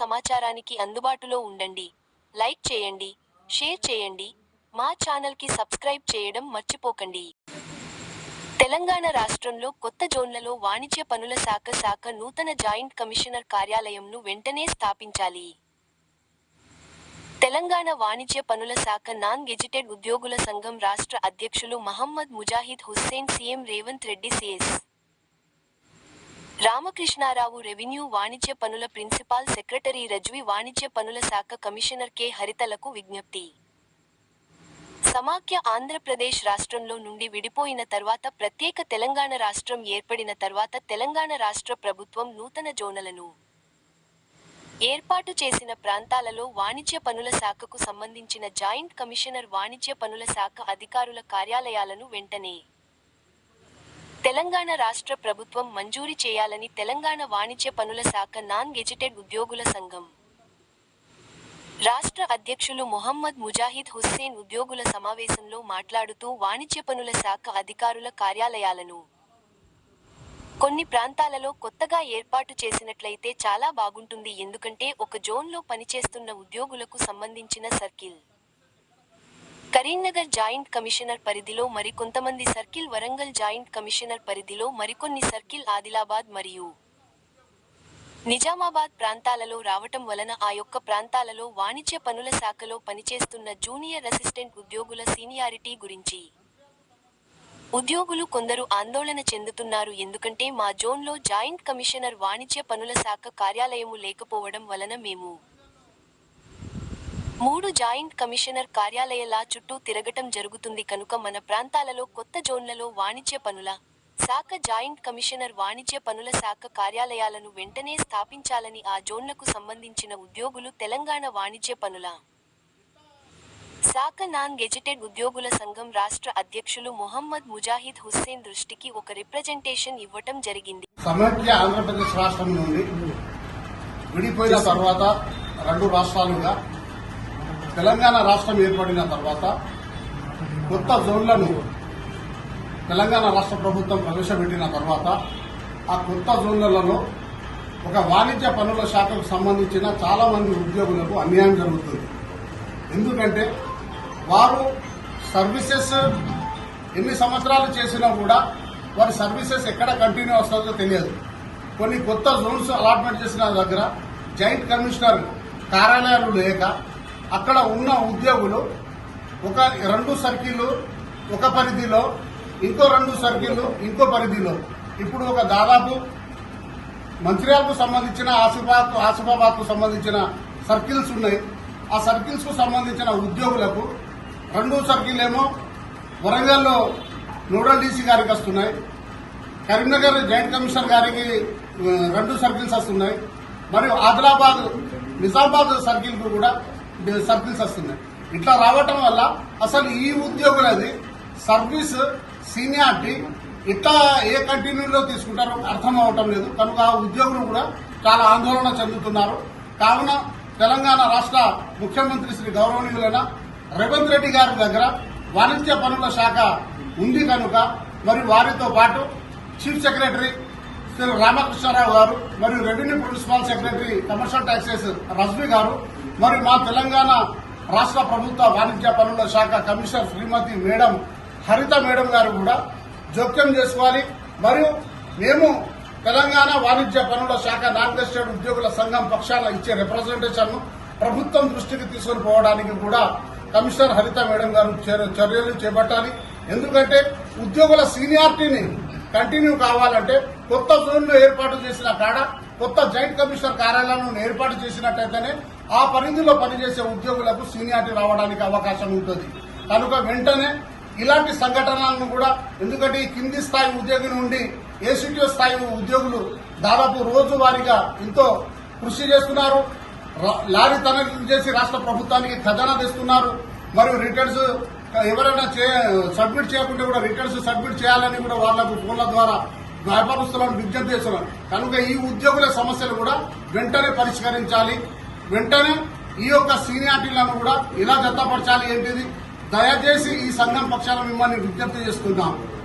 సమాచారానికి అందుబాటులో ఉండండి. లైక్ చేయండి షేర్ చేయండి మా ఛానల్కి సబ్స్క్రైబ్ చేయడం మర్చిపోకండి. తెలంగాణ రాష్ట్రంలో కొత్త జోన్లలో వాణిజ్య పనుల శాఖ శాఖ నూతన జాయింట్ కమిషనర్ కార్యాలయంను వెంటనే స్థాపించాలి. తెలంగాణ వాణిజ్య పనుల శాఖ నాన్ గెజిటెడ్ ఉద్యోగుల సంఘం రాష్ట్ర అధ్యక్షులు Mohammed Mujahid Hussain CM Revanth Reddy CS. Ramakrishnarao revenue వాణిజ్య పనుల ప్రిన్సిపాల్ సెక్రటరీ రజ్వి వాణిజ్య పనుల శాఖ కమిషనర్ కె. హరితలకు విజ్ఞప్తి. సమాఖ్య ఆంధ్రప్రదేశ్ రాష్ట్రంలో నుండి విడిపోయిన తర్వాత ప్రత్యేక తెలంగాణ రాష్ట్రం ఏర్పడిన తర్వాత తెలంగాణ రాష్ట్ర ప్రభుత్వం నూతన జోనలను ఏర్పాటు చేసిన ప్రాంతాలలో వాణిజ్య పనుల శాఖకు సంబంధించిన జాయింట్ కమిషనర్ వాణిజ్య పనుల శాఖ అధికారుల కార్యాలయాలను వెంటనే తెలంగాణ రాష్ట్ర ప్రభుత్వం మంజూరు చేయాలని తెలంగాణ వాణిజ్య పనుల శాఖ నాన్ గెజిటెడ్ ఉద్యోగుల సంఘం. రాష్ట్ర అధ్యక్షులు మొహమ్మద్ ముజాహిద్ హుస్సేన్ ఉద్యోగుల సమావేశంలో మాట్లాడుతూ వాణిజ్య పనుల శాఖ అధికారుల కార్యాలయాలను కొన్ని ప్రాంతాలలో కొత్తగా ఏర్పాటు చేసినట్లయితే చాలా బాగుంటుంది ఎందుకంటే ఒక జోన్లో పనిచేస్తున్న ఉద్యోగులకు సంబంధించిన సర్కిల్. కరీంనగర్ జాయింట్ కమిషనర్ పరిధిలో మరికొంతమంది సర్కిల్ వరంగల్ జాయింట్ కమిషనర్ పరిధిలో మరికొన్ని సర్కిల్ ఆదిలాబాద్ మరియు నిజామాబాద్ ప్రాంతాలలో రావటం వలన ఆ యొక్క ప్రాంతాలలో వాణిజ్య పనుల శాఖలో పనిచేస్తున్న జూనియర్ అసిస్టెంట్ ఉద్యోగుల సీనియారిటీ గురించి. ఉద్యోగులు కొందరు ఆందోళన చెందుతున్నారు. ఎందుకంటే మా జోన్లో జాయింట్ కమిషనర్ వాణిజ్య పనుల శాఖ కార్యాలయము లేకపోవడం వలన మేము మూడు జాయింట్ కమిషనర్ కార్యాలయాల చుట్టూ తిరగటం జరుగుతుంది కనుక మన ప్రాంతాలలో కొత్త జోన్లలో వాణిజ్య పనుల శాఖ జాయింట్ కమిషనర్ వాణిజ్య పనుల శాఖ కార్యాలయాలను వెంటనే స్థాపించాలని ఆ జోన్లకు సంబంధించిన ఉద్యోగులు తెలంగాణ వాణిజ్య పనుల శాఖ నాన్ గెజిటెడ్ ఉద్యోగుల సంఘం రాష్ట్ర అధ్యక్షులు మొహమ్మద్ ముజాహిద్ హుస్సేన్ దృష్టికి ఒక రిప్రజెంటేషన్ ఇవ్వటం జరిగింది. సమైక్య ఆంధ్రప్రదేశ్ రాష్ట్రం నుండి విడిపోయిన తర్వాత రెండు రాష్ట్రాలుగా తెలంగాణ రాష్ట్రం ఏర్పడిన తర్వాత కొత్త జోన్లను తెలంగాణ రాష్ట్ర ప్రభుత్వం ప్రవేశపెట్టిన తర్వాత ఆ కొత్త జోన్లలో ఒక వాణిజ్య పనుల శాఖకు సంబంధించిన చాలా మంది ఉద్యోగులకు అన్యాయం జరుగుతుంది. ఎందుకంటే వారు సర్వీసెస్ ఎన్ని సంవత్సరాలు చేసినా కూడా వారి సర్వీసెస్ ఎక్కడ కంటిన్యూ వస్తుందో తెలియదు. కొన్ని కొత్త జోన్స్ అలాట్మెంట్ చేసిన దగ్గర జాయింట్ కమిషనర్ కార్యాలయాలు లేక అక్కడ ఉన్న ఉద్యోగులు ఒక రెండు సర్కిల్ ఒక పరిధిలో ఇంకో రెండు సర్కిల్ ఇంకో పరిధిలో. ఇప్పుడు ఒక దాదాపు మంచిర్యాలకు సంబంధించిన ఆసిఫాబాద్ ఆసిఫాబాద్కు సంబంధించిన సర్కిల్స్ ఉన్నాయి. ఆ సర్కిల్స్కు సంబంధించిన ఉద్యోగులకు రెండు సర్కిల్ ఏమో వరంగల్లో నోడల్ డీసీ గారికి వస్తున్నాయి. కరీంనగర్ జాయింట్ కమిషనర్ గారికి రెండు సర్కిల్స్ వస్తున్నాయి. మరియు ఆదిలాబాద్ నిజామాబాద్ సర్కిల్కు కూడా సర్కిల్స్ వస్తున్నాయి. ఇట్లా రావటం వల్ల అసలు ఈ ఉద్యోగులది సర్వీస్ సీనియారిటీ ఇట్లా ఏ కంటిన్యూలో తీసుకుంటారో అర్థం అవటం లేదు. కనుక ఆ ఉద్యోగులు కూడా చాలా ఆందోళన చెందుతున్నారు. కావున తెలంగాణ రాష్ట్ర ముఖ్యమంత్రి శ్రీ గౌరవనీయులైన రేవంత్ రెడ్డి గారి దగ్గర వాణిజ్య పనుల శాఖ ఉంది కనుక మరి వారితో పాటు చీఫ్ సెక్రటరీ శ్రీ రామకృష్ణారావు గారు మరియు revenue principal secretary commercial taxes Rizvi గారు మరి మా తెలంగాణ రాష్ట్ర ప్రభుత్వ వాణిజ్య పనుల శాఖ commissioner Shrimati madam Haritha madam గారు కూడా జోక్యం చేసుకోవాలి. మరియు మేము తెలంగాణ వాణిజ్య పనుల శాఖ నాన్ స్టేట్ ఉద్యోగుల సంఘం పక్షాన ఇచ్చే రిప్రజెంటేషన్ను ప్రభుత్వం దృష్టికి తీసుకుని పోవడానికి కూడా కమిషనర్ హరిత మేడం గారు చర్యలు చేపట్టాలి. ఎందుకంటే ఉద్యోగుల సీనియారిటీని కంటిన్యూ కావాలంటే కొత్త జోన్లు ఏర్పాటు చేసిన కాడ కొత్త జాయింట్ కమిషనర్ కార్యాలయాలను ఏర్పాటు చేసినట్టయితేనే ఆ పరిధిలో పనిచేసే ఉద్యోగులకు సీనియారిటీ రావడానికి అవకాశం ఉంటుంది. కనుక వెంటనే ఇలాంటి సంఘటనలను కూడా ఎందుకంటే ఈ కింది స్థాయి ఉద్యోగి నుండి ఏసీటీఓ స్థాయి ఉద్యోగులు దాదాపు రోజువారీగా ఎంతో కృషి చేస్తున్నారు. లారీ తనఖీ చేసి రాష్ట్ర ప్రభుత్వానికి ఖజానా తెస్తున్నారు. మరియు రిటర్న్స్ ఎవరైనా చే- సబ్మిట్ చేయకుండా కూడా రిటర్న్స్ సబ్మిట్ చేయాలని కూడా వాళ్ళకు ఫోన్ల ద్వారా వ్యాపారస్తులను విజ్ఞప్తి చేస్తున్నారు. కనుక ఈ ఉద్యోగుల సమస్యలు కూడా వెంటనే పరిష్కరించాలి. వెంటనే ఈ యొక్క సీనియారిటీలను కూడా ఇలా జతపరచాలి ఏంటిది? దయచేసి ఈ సంఘం పక్షాన మిమ్మల్ని విజ్ఞప్తి చేస్తున్నాము